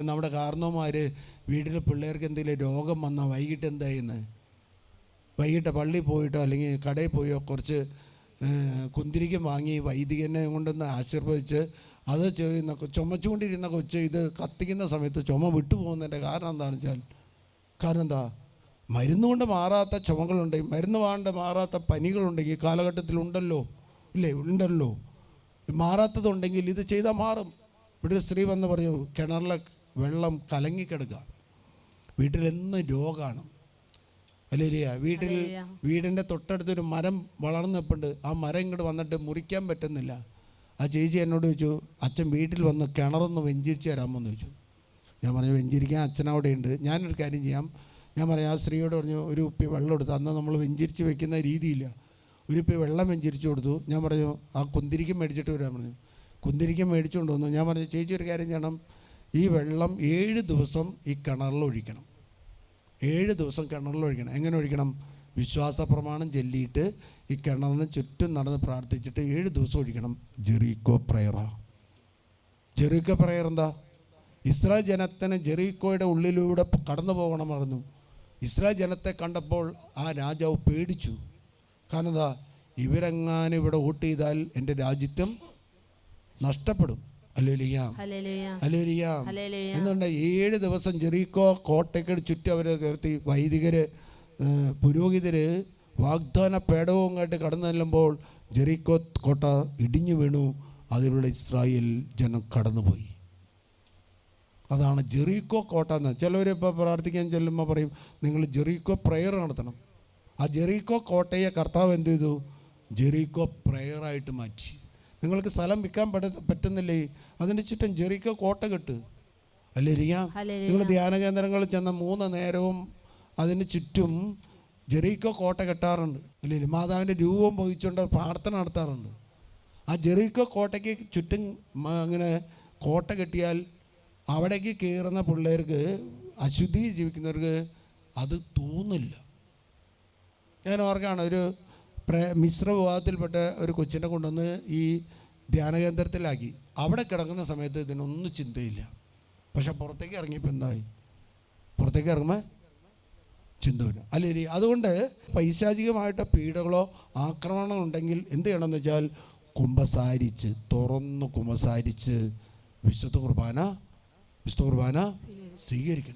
നമ്മുടെ കാരണവന്മാർ വീട്ടിലെ പിള്ളേർക്ക് എന്തെങ്കിലും രോഗം വന്നാൽ വൈകിട്ട് എന്താ വൈകിട്ട് പള്ളി പോയിട്ടോ അല്ലെങ്കിൽ കടയിൽ പോയോ കുറച്ച് കുന്തിരിക്കും വാങ്ങി വൈദികനെ കൊണ്ടൊന്ന് ആശീർവദിച്ച് അത് ചെയ്യുന്ന ചുമച്ചുകൊണ്ടിരുന്ന കൊച്ച് ഇത് കത്തിക്കുന്ന സമയത്ത് ചുമ വിട്ടുപോകുന്നതിന്റെ കാരണം എന്താണെന്ന് വെച്ചാൽ കാരണം എന്താ? മരുന്നുകൊണ്ട് മാറാത്ത ചുമകളുണ്ടെങ്കിൽ മരുന്ന് വാണ്ട് മാറാത്ത പനികളുണ്ടെങ്കിൽ ഉണ്ടല്ലോ ഇല്ലേ? ഉണ്ടല്ലോ. മാറാത്തതുണ്ടെങ്കിൽ ഇത് ചെയ്താൽ മാറും. ഇവിടെ സ്ത്രീ വന്ന് പറഞ്ഞു കിണറിലെ വെള്ളം കലങ്ങിക്കിടക്കുക. വീട്ടിലെന്ന് രോഗമാണ് അല്ലേരിയ വീട്ടിൽ വീടിന്റെ തൊട്ടടുത്തൊരു മരം വളർന്നപ്പോണ്ട്. ആ മരം ഇങ്ങോട്ട് വന്നിട്ട് മുറിക്കാൻ പറ്റുന്നില്ല. ആ ചേച്ചി എന്നോട് ചോദിച്ചു അച്ഛൻ വീട്ടിൽ വന്ന് കിണറൊന്ന് വെഞ്ചിരിച്ച് തരാമോ എന്ന് ചോദിച്ചു. ഞാൻ പറഞ്ഞു വെഞ്ചിരിക്കാൻ അച്ഛൻ അവിടെ ഉണ്ട് ഞാനൊരു കാര്യം ചെയ്യാം. ഞാൻ പറയാം ആ സ്ത്രീയോട് പറഞ്ഞു ഒരു ഉപ്പി വെള്ളം എടുത്തു അന്ന് നമ്മൾ വെഞ്ചിരിച്ച് വെക്കുന്ന രീതിയില്ല. ഒരു ഉപ്പി വെള്ളം വെഞ്ചിരിച്ചു കൊടുത്തു. ഞാൻ പറഞ്ഞു ആ കുന്തിരിക്കും മേടിച്ചിട്ട് വരാൻ പറഞ്ഞു. കുന്തിരിക്കും മേടിച്ചുകൊണ്ട് വന്നു. ഞാൻ പറഞ്ഞു ചേച്ചി ഒരു കാര്യം ചെയ്യണം. ഈ വെള്ളം ഏഴ് ദിവസം ഈ കിണറിൽ ഒഴിക്കണം. ഏഴ് ദിവസം കിണറിൽ ഒഴിക്കണം. എങ്ങനെ ഒഴിക്കണം? വിശ്വാസ പ്രമാണം ചൊല്ലിയിട്ട് ഈ കിണറിന് ചുറ്റും നടന്ന് പ്രാർത്ഥിച്ചിട്ട് ഏഴ് ദിവസം ഒഴിക്കണം. Jericho prayer. ജെറീക്കോ പ്രയർ എന്താ? ഇസ്രായേൽ ജനത്തിന് ജെറീക്കോയുടെ ഉള്ളിലൂടെ കടന്നു പോകണമായിരുന്നു ഇസ്രായേൽ ജനത്തെ കണ്ടപ്പോൾ ആ രാജാവ് പേടിച്ചു. കാരണം എന്താ? ഇവരെങ്ങാനും ഇവിടെ വോട്ട് ചെയ്താൽ എന്റെ രാജ്യത്വം നഷ്ടപ്പെടും. എന്നുണ്ട് ഏഴ് ദിവസം ജെറീക്കോ കോട്ടയ്ക്ക് ചുറ്റും അവരെ കയർത്തി വൈദികർ പുരോഹിതർ വാഗ്ദാന പേടവും കേട്ട് കടന്നു ചെല്ലുമ്പോൾ ജെറീക്കോ കോട്ട ഇടിഞ്ഞു വീണു. അതിലൂടെ ഇസ്രായേൽ ജനം കടന്നുപോയി. അതാണ് ജെറീക്കോ കോട്ട എന്ന്. ചിലവർ ഇപ്പോൾ പ്രാർത്ഥിക്കാൻ ചെല്ലുമ്പോൾ പറയും നിങ്ങൾ ജെറീക്കോ പ്രെയർ നടത്തണം. ആ ജെറീക്കോ കോട്ടയെ കർത്താവ് എന്ത് ചെയ്തു? ജെറീക്കോ പ്രെയറായിട്ട് മാറ്റി. നിങ്ങൾക്ക് സ്ഥലം വിൽക്കാൻ പറ്റ പറ്റുന്നില്ലേ? അതിന്റെ ചുറ്റും ജെറിക്കോ കോട്ട കെട്ട്. അല്ലേ ഇരിക്കാം. നിങ്ങൾ ധ്യാന കേന്ദ്രങ്ങളിൽ ചെന്ന മൂന്ന് നേരവും അതിന് ചുറ്റും ജെറീക്കോ കോട്ട കെട്ടാറുണ്ട്. അല്ലേ മാതാവിന്റെ രൂപം വഹിച്ചുകൊണ്ട് പ്രാർത്ഥന നടത്താറുണ്ട്. ആ ജെറീക്കോ കോട്ടയ്ക്ക് ചുറ്റും അങ്ങനെ കോട്ട കെട്ടിയാൽ അവിടേക്ക് കയറുന്ന പിള്ളേർക്ക് അശുദ്ധി ജീവിക്കുന്നവർക്ക് അത് തോന്നില്ല. ഞാൻ ഓർക്കാണ് ഒരു പ്ര മിശ്ര വിഭാഗത്തിൽപ്പെട്ട ഒരു കൊച്ചിനെ കൊണ്ടുവന്ന് ഈ ധ്യാന കേന്ദ്രത്തിലാക്കി. അവിടെ കിടക്കുന്ന സമയത്ത് ഇതിനൊന്നും ചിന്തയില്ല. പക്ഷെ പുറത്തേക്ക് ഇറങ്ങിയപ്പോൾ എന്തായി? പുറത്തേക്ക് ഇറങ്ങുമ്പോൾ ചിന്ത അല്ലേ അതുകൊണ്ട് പൈശാചികമായിട്ട് പീഡകളോ ആക്രമണമോ ഉണ്ടെങ്കിൽ എന്ത് ചെയ്യണമെന്ന് വെച്ചാൽ കുമ്പസാരിച്ച് തുറന്ന് കുമ്പസാരിച്ച് വിശുദ്ധ കുർബാന വിശുദ്ധ കുർബാന സ്വീകരിക്കണം.